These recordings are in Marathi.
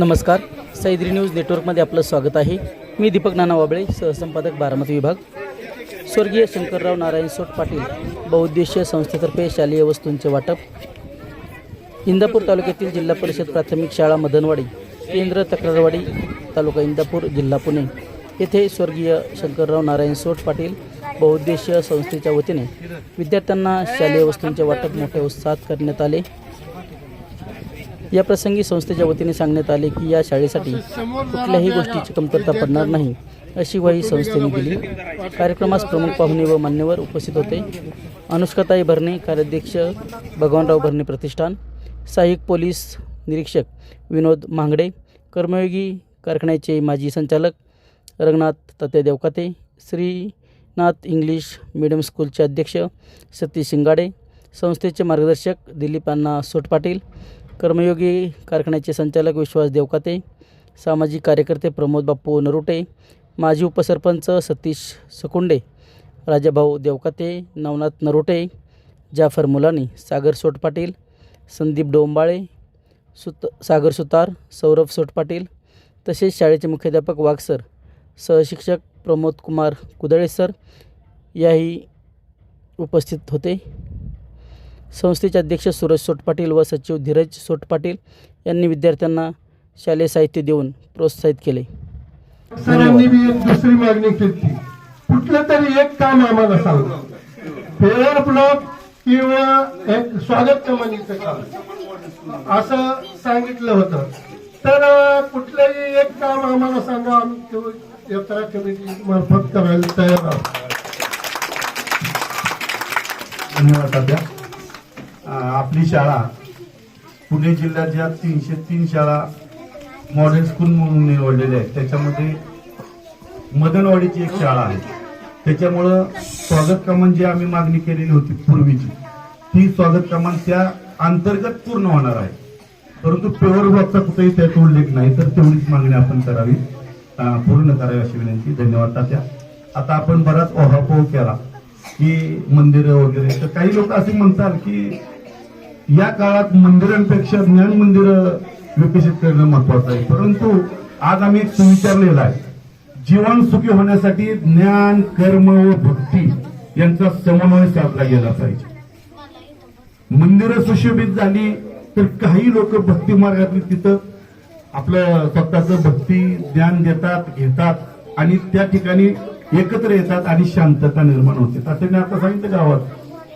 नमस्कार. सैद्री न्यूज नेटवर्कमध्ये आपलं स्वागत आहे. मी दीपक नाना वाबळे सहसंपादक बारामती विभाग. स्वर्गीय शंकरराव नारायण सोट पाटील बहुउद्देशीय संस्थेतर्फे शालेय वस्तूंचे वाटप. इंदापूर तालुक्यातील जिल्हा परिषद प्राथमिक शाळा मदनवाडी केंद्र तक्रारवाडी तालुका इंदापूर जिल्हा पुणे. येथे स्वर्गीय शंकरराव नारायण सोट पाटील बहुउद्देशीय संस्थेच्या वतीने विद्यार्थ्यांना शालेय वस्तूंचे वाटप मोठ्या उत्साहात करण्यात आले. या प्रसंगी संस्थेच्या वतीने सांगण्यात आले की या शाळेसाठी कुठल्याही गोष्टीची कमतरता पडणार नाही अशी ग्वाही संस्थेने दिली. कार्यक्रमास प्रमुख पाहुणे व मान्यवर उपस्थित होते. अनुष्काताई भरणे कार्याध्यक्ष भगवानराव भरणे प्रतिष्ठान सहाय्यक पोलीस निरीक्षक विनोद मांगडे कर्मयोगी कारखान्याचे माजी संचालक रंगनाथ तात्या देवकाते श्रीनाथ इंग्लिश मीडियम स्कूलचे अध्यक्ष सतीश शिंगाडे संस्थेचे मार्गदर्शक दिलीपांना अण्णा सोट पाटील कर्मयोगी कारखान्याचे संचालक विश्वास देवकाते सामाजिक कार्यकर्ते प्रमोद बाप्पू नरोटे माजी उपसरपंच सतीश सकुंडे राजाभाऊ देवकाते नवनाथ नरोटे जाफर मुलानी सागर सोट पाटील संदीप डोंबाळे सुत सागर सुतार सौरभ सोट पाटील तसेच शाळेचे मुख्याध्यापक वाघ सर सहशिक्षक प्रमोद कुमार कुदळे सर याही उपस्थित होते. संस्थेचे अध्यक्ष सूरज सोटपाटील व सचिव धीरज सोटपाटील यांनी विद्यार्थ्यांना शालेय साहित्य देऊन प्रोत्साहित केले. सरांनी एक दुसरी मागणी केली. कुठलं तरी एक काम आम्हाला सांगा. फेअर ब्लॉक किंवा एक स्वागत कमानीचं काम. असं सांगितलं होतं. तर कुठलंही एक काम आम्हाला सांगा. आम्ही यात्रा कमिटी मार्फत करायला तयार आहोत. धन्यवाद तात्या आपली शाळा. पुणे जिल्ह्यात ज्या तीनशे तीन शाळा मॉडेल स्कूल म्हणून निवडलेल्या आहेत त्याच्यामध्ये मदनवाडीची एक शाळा आहे. त्याच्यामुळं स्वागत कमान जी आम्ही मागणी केलेली होती पूर्वीची ती स्वागत कमान त्या अंतर्गत पूर्ण होणार आहे. परंतु प्युअर ब्लॉकचा कुठेही त्यात उल्लेख नाही तर तेवढीच मागणी आपण करावी. पूर्ण करावी अशी विनंती. धन्यवाद तात्या. आता आपण बराच ओहापोह केला की मंदिरं वगैरे. तर काही लोक असे म्हणतात की या काळात मंदिरांपेक्षा ज्ञान मंदिरं विकसित करणं महत्वाचं आहे. परंतु आज आम्ही एक सुविचारलेला आहे. जीवन सुखी होण्यासाठी ज्ञान कर्म व भक्ती यांचा समन्वय साधला गेला पाहिजे. मंदिरं सुशोभित झाली तर काही लोक भक्ती मार्गातली तिथं आपलं स्वतःचं भक्ती ज्ञान देतात घेतात आणि त्या ठिकाणी एकत्र येतात आणि शांतता निर्माण होते. तात्याने आता सांगितलं गावात.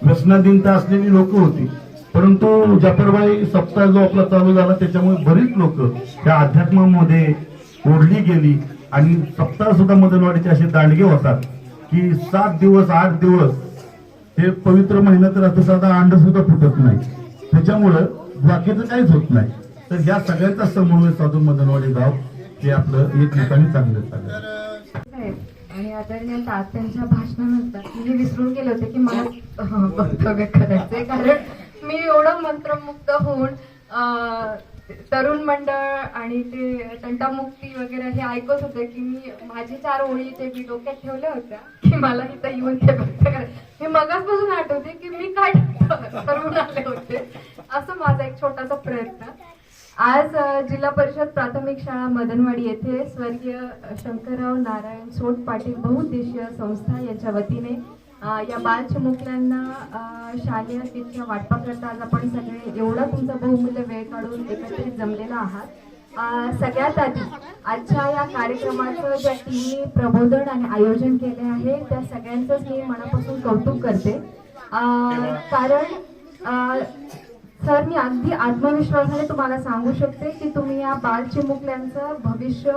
व्यसनाधीनता असलेली लोक होती. परंतु जाफरबाई सप्ताह जो आपला चालू झाला त्याच्यामुळे बरीच लोक त्या अध्यात्मामध्ये ओढली गेली. आणि सप्ताह सुद्धा मदनवाडीचे असे दांडगे होतात की सात दिवस आठ दिवस हे पवित्र महिना तर आता साधा अंड सुद्धा फुटत नाही. त्याच्यामुळं बाकीचं काहीच होत नाही. तर या सगळ्यांचा समन्वय साधून मदनवाडी गाव हे आपलं एक ठिकाणी चांगलं चाललं आणि आदरणीय तात्यांच्या भाषणानंतर मी हे विसरून गेले होते की मला वक्तव्य करायचंय. कारण मी एवढं मंत्रमुग्ध होऊन तरुण मंडळ आणि ते तंटामुक्ती वगैरे हे ऐकत होते की मी माझी चार ओळी ते मी डोक्यात ठेवल्या होत्या की मला इथं येऊन ते व्यक्त मी मगासपासून आठवते की मी काय तरुण आले होते. असं माझा एक छोटासा प्रयत्न. आज जिल्हा परिषद प्राथमिक शाळा मदनवाडी येथे स्वर्गीय शंकरराव नारायण सोट पाटील बहुउद्देशीय संस्था यांच्या वतीने या बाल शालेय तिथल्या वाटपाकरता आज आपण सगळे एवढा तुमचा बहुमूल्य वेळ काढून एकत्रित जमलेला आहात. सगळ्यात आधी आजच्या या कार्यक्रमाचं ज्या टीमने प्रबोधन आणि आयोजन केले आहे त्या सगळ्यांचंच मी मनापासून कौतुक करते. कारण सर मी अगदी आत्मविश्वासाने तुम्हाला सांगू शकते की तुम्ही या बाल चिमुकल्यांचं भविष्य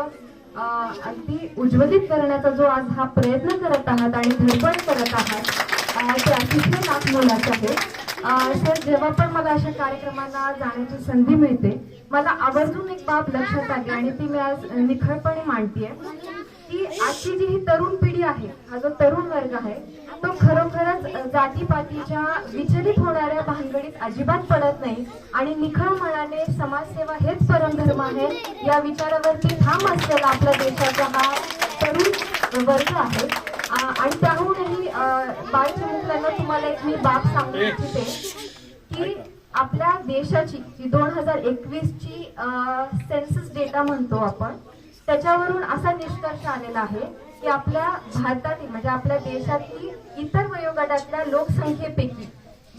अगदी उज्ज्वलित करण्याचा जो आज हा प्रयत्न करत आहात आणि धडपड करत आहात ते अतिशय नागमोलाचं आहे सर जेव्हा पण मला अशा कार्यक्रमांना जाण्याची संधी मिळते मला आवर्जून एक बाब लक्षात आली आणि ती मी आज निखळपणे मांडतीये. की आजची जी ही तरुण पिढी आहे हा जो तरुण वर्ग आहे तो खरोखरच जातीपातीच्या विचलित होणाऱ्या भानगडीत अजिबात पडत नाही आणि निखळ मनाने समाजसेवा हेच परमधर्म आहे या विचारावरती ठाम असलेला आपल्या देशाचा हा तरुण वर्ग आहे. आणि त्याहूनही बालचिमुकल्यांना तुम्हाला एक मी बाब सांगू इच्छिते की आपल्या देशाची जी दोन हजार एकवीस ची सेन्सस डेटा म्हणतो आपण त्याच्यावरून असा निष्कर्ष आलेला आहे की आपल्या भारतातील म्हणजे आपल्या देशातील इतर वयोगटातल्या लोकसंख्येपैकी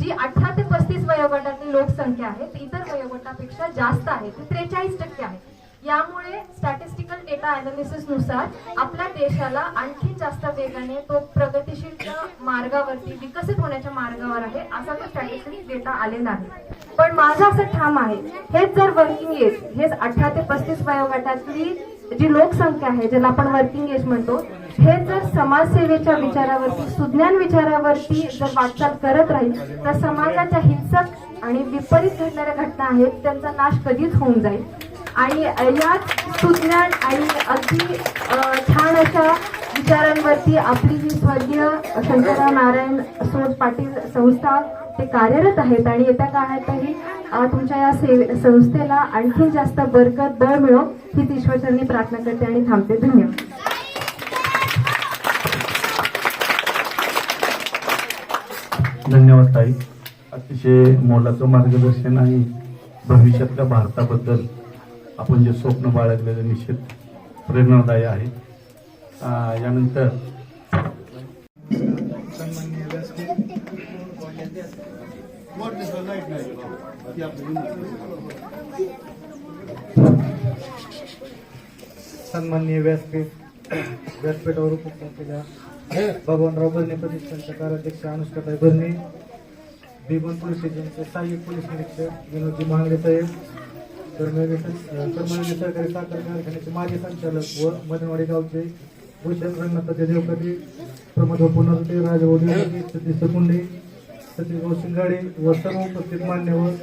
जी अठरा ते पस्तीस वयोगटातली लोकसंख्या आहे ती इतर वयोगटापेक्षा जास्त आहे ती त्रेचाळीस टक्के आहे. यामुळे स्टॅटिस्टिकल डेटा अनालिसिसनुसार आपल्या देशाला आणखी जास्त वेगाने तो प्रगतीशील मार्गावरती विकसित होण्याच्या मार्गावर आहे असा तो स्टॅटिस्टिक डेटा आलेला आहे. पण माझं असं ठाम आहे हेच जर वर्किंग एज हेच अठरा ते पस्तीस वयोगटातली जी लोकसंख्या आहे ज्याला आपण वर्किंग एज म्हणतो हे जर समाजसेवेच्या विचारावरती सुज्ञान विचारावरती जर वाटचाल करत राहील तर समाजाच्या हिंसक आणि विपरीत घडणाऱ्या घटना आहेत त्यांचा नाश कधीच होऊन जाईल. आणि याच सुज्ञान आणि अगदी छान अशा विचारांवरती आपली ही स्वर्गीय शंकरराव नारायण सोड पाटील संस्था ते कार्यरत आहेत आणि येत्या काळातही तुमच्या या सेवे संस्थेला आणखीन जास्त बरकत बळ मिळो ही ईश्वरचरणी प्रार्थना करते आणि थांबते. धन्यवाद. धन्यवाद ताई. अतिशय मोलाचं मार्गदर्शन आहे भविष्यातल्या भारताबद्दल आपण जे स्वप्न बाळगलेलं निश्चित प्रेरणादायी आहे. यानंतर अं, सन्माननीय व्यासपीठ व्यासपीठावर उपस्थित असलेल्या भगवानराव बर्णे प्रतिष्ठानच्या कार्याध्यक्ष अनुष्काताई बर्णे बिबन पोलीस स्टेशनचे सहाय्यक पोलीस निरीक्षक विनोदजी महांगडे साहेब कर्मयोगी सहकारी साखर कारखान्याचे माजी संचालक व मदनवाडी गावचे भूषण रंगनाथाचे देवकरी प्रमोद पुनर्ते राजवडी सतीश सकुंडे सचिन शिंगाडे व सर्व उपस्थित मान्यवर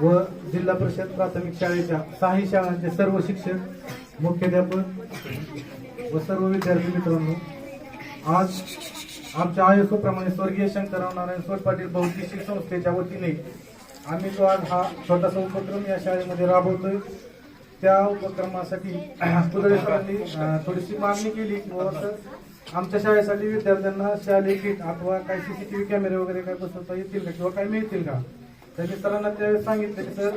व जिल्हा परिषद प्राथमिक शाळेच्या सहाही शाळांचे सर्व शिक्षक मुख्याध्यापक व सर्व विद्यार्थी मित्रांनो आज आमच्या आयुष्याप्रमाणे स्वर्गीय शंकरराव नारायण सोड पाटील बौद्धिक संस्थेच्या वतीने आम्ही जो आज हा छोटासा उपक्रम या शाळेमध्ये राबवतोय त्या उपक्रमासाठी कुदळे थोडीशी मागणी केली किंवा आमच्या शाळेसाठी विद्यार्थ्यांना शालेय किट अथवा काही सीसीटीव्ही कॅमेरे वगैरे काय बसवता येतील का? किंवा काही मिळतील का? त्यांनी सरांना त्यावेळेस सांगितलं की सर